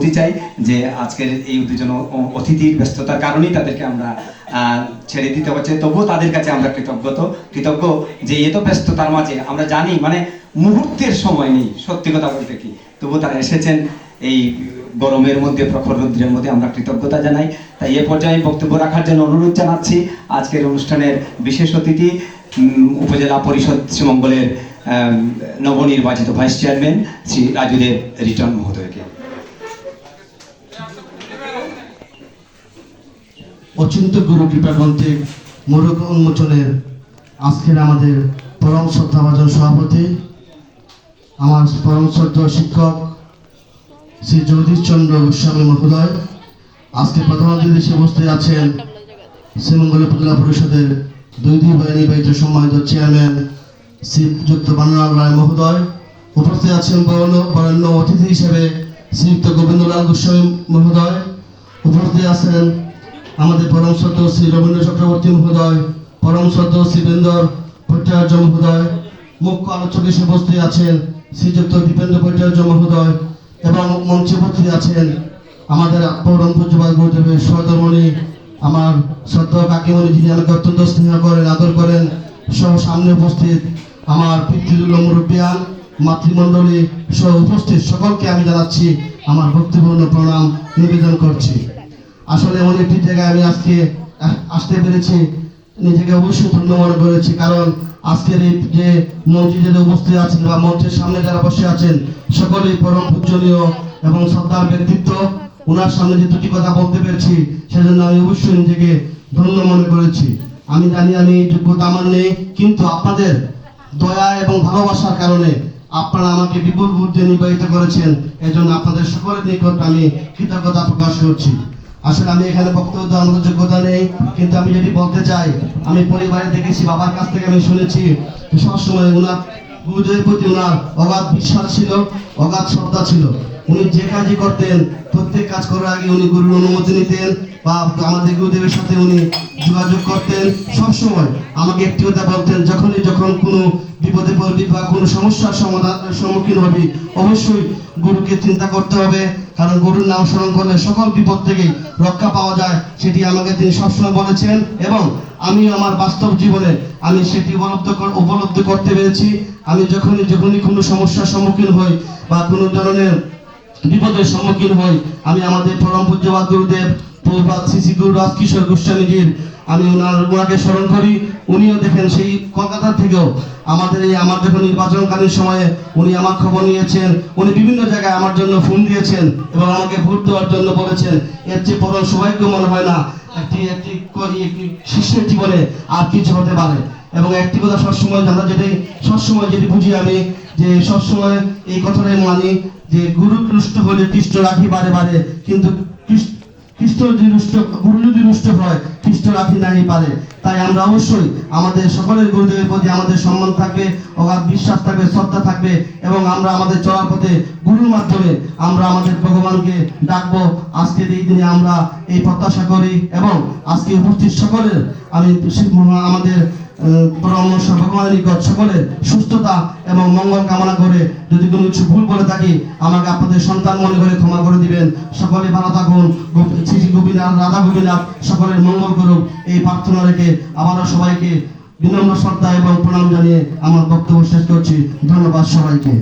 বলতে চাই যে আজকের এই দুজন অতিথির ব্যস্ততার কারণেই তাদেরকে আমরা ছেড়ে দিতে হচ্ছে। তবুও তাদের কাছে আমরা কৃতজ্ঞত কৃতজ্ঞ যে এত ব্যস্ততার মাঝে। আমরা জানি মানে মুহূর্তের সময় নেই, সত্যি কথা বলতে কি। তবুও তারা এসেছেন, এই গরমের মধ্যে, প্রখর রৌদ্রের মধ্যে আমরা কৃতজ্ঞতা জানাই। তাই এ পর্যায়ে বক্তব্য রাখার জন্য অনুরোধ জানাচ্ছি, আজকের অনুষ্ঠানের বিশেষ অতিথি উপজেলা পরিষদ শ্রীমঙ্গলের নবনির্বাচিত ভাইস চেয়ারম্যান শ্রী রাজুদেব রিটন মহোদয়কে। অচিন্ত গুরু কৃপাগ্রন্থে মোরক উন্মোচনের আজকের আমাদের পরম শ্রদ্ধাভাজন সভাপতি, আমার পরম শ্রদ্ধা শিক্ষক শ্রী জগদীশ চন্দ্র গোস্বামী মহোদয়, আজকে প্রধান অতিথি হিসেবে উপস্থিত আছেন শ্রীমঙ্গল উপজেলা পরিষদের দুই দুই বাহিনী নির্বাচিত সম্মানিত চেয়ারম্যান শ্রী যুক্ত বানরাল রায় মহোদয়, উপস্থিত আছেন বরেণ্য অতিথি হিসেবে শ্রীযুক্ত গোবিন্দলাল গোস্বামী মহোদয়, উপস্থিত আছেন আমাদের পরম শ্রদ্ধ শ্রী রবীন্দ্র চক্রবর্তী মহোদয়, পরম শ্রদ্ধ শ্রী বীরেন্দর ভট্টাচার্য মহোদয়, মুখ্য আলোচক হিসেবে উপস্থিত আছেন শ্রীযুক্ত দীপেন্দ্র ভট্টাচার্য মহোদয় এবং মঞ্চে উপস্থিত আছেন আমাদের পরম পূজ্যবাদ গুরুদেবের সহধর্মণি, আমার শ্রদ্ধা কাকিমণি যিনি আমাকে অত্যন্ত স্নেহ করেন, আদর করেন, সহ সামনে উপস্থিত আমার পিতৃতুল্য মুরব্বিয়ান, মাতৃমণ্ডলী সহ উপস্থিত সকলকে আমি জানাচ্ছি আমার ভক্তিপূর্ণ প্রণাম, নিবেদন করছি। আসলে এমন একটি জায়গায় আমি আজকে আসতে পেরেছি। নিজেকে অবশ্যই ধন্য মনে করেছি কারণ আজকের এই যে মসজিদে উপস্থিত আছেন বা মঞ্চের সামনে যারা বসে আছেন, সকলেই পরম পূজনীয় এবং শ্রদ্ধার ব্যক্তিত্ব। ওনার সামনে যে দুটি কথা বলতে পেরেছি, সেজন্য আমি অবশ্যই নিজেকে ধন্য মনে করেছি। আমি জানি আমি যোগ্যতা আমার নেই, কিন্তু আপনাদের দয়া এবং ভালোবাসার কারণে আপনারা আমাকে বিপুল ভোট নির্বাহিত করেছেন। এজন্য আপনাদের সকলের নিকট আমি কৃতজ্ঞতা প্রকাশ করছি। আসলে আমি এখানে বক্তব্য দেওয়ার মতো যোগ্যতা নেই, কিন্তু আমি যদি বলতে চাই, আমি পরিবারে দেখেছি, বাবার কাছ থেকে আমি শুনেছি সবসময় ওনার গুরুদেবের প্রতি ওনার অগাধ বিশ্বাস ছিল, অগাধ শ্রদ্ধা ছিল। উনি যে কাজই করতেন, প্রত্যেক কাজ করার আগে উনি গুরুর অনুমতি নিতেন বা আমাদের গুরুদেবের সাথে উনি যোগাযোগ করতেন। সবসময় আমাকে একটি কথা বলতেন, যখনই যখন কোনো বিপদে পড়বি বা কোনো সমস্যার সমাধান সম্মুখীন হবি, অবশ্যই গুরুকে চিন্তা করতে হবে। কারণ গরুর নাম স্মরণ করলে সকল বিপদ থেকে রক্ষা পাওয়া যায়, সেটি আমাকে তিনি সবসময় বলেছেন এবং আমি আমার বাস্তব জীবনে আমি সেটি উপলব্ধ উপলব্ধি করতে পেরেছি। আমি যখনই যখনই কোনো সমস্যার সম্মুখীন হই বা কোনো ধরনের বিপদের সম্মুখীন হই, আমি আমাদের পরম পূজ্যবাদ গুরুদেব প্রভুপাত শ্রী গুরু রাজকিশোর গোস্বামীজির আমি ওনার ওনাকে স্মরণ করি, উনিও দেখেন সেই কলকাতা থেকেও আমাদের এই আমার যখন নির্বাচনকালীন সময়ে উনি আমার খবর নিয়েছেন, উনি বিভিন্ন জায়গায় আমার জন্য ফোন দিয়েছেন এবং আমাকে ভোট দেওয়ার জন্য বলেছেন। এর চেয়ে পরম সৌভাগ্য মনে হয় না, একটি একটি একটি শিষ্যের জীবনে আর কিছু হতে পারে। এবং একটি কথা সবসময় আমরা যেটাই সবসময় যেটি বুঝি আমি যে সবসময় এই কথাটাই মানি যে গুরু রুষ্ট হলে কৃষ্ণ রাখি বারে বারে, কিন্তু কৃষ্ণ খ্রিস্ট যদি গুরু যদি রুষ্ট হয়, খ্রিস্ট রাখি নাই পারে। তাই আমরা অবশ্যই আমাদের সকলের গুরুদেবের প্রতি আমাদের সম্মান থাকবে, অগাধ বিশ্বাস থাকবে, শ্রদ্ধা থাকবে, এবং আমরা আমাদের চলার পথে গুরুর মাধ্যমে আমরা আমাদের ভগবানকে ডাকবো। আজকের এই দিনে আমরা এই প্রত্যাশা করি, এবং আজকে উপস্থিত সকলের, আমি আমাদের ভগবানের নিকট সকলের সুস্থতা এবং মঙ্গল কামনা করে যদি কোনো কিছু ভুল করে থাকি, আমাকে আপনাদের সন্তান মনে করে ক্ষমা করে দিবেন। সকলে ভালো থাকুন। শ্রী গোপীনাথ, রাধা গোপীনাথ, সকলের মঙ্গল করুক। এই প্রার্থনা রেখে আবারও সবাইকে বিনম্র শ্রদ্ধা এবং প্রণাম জানিয়ে আমার বক্তব্য শেষ করছি। ধন্যবাদ সবাইকে।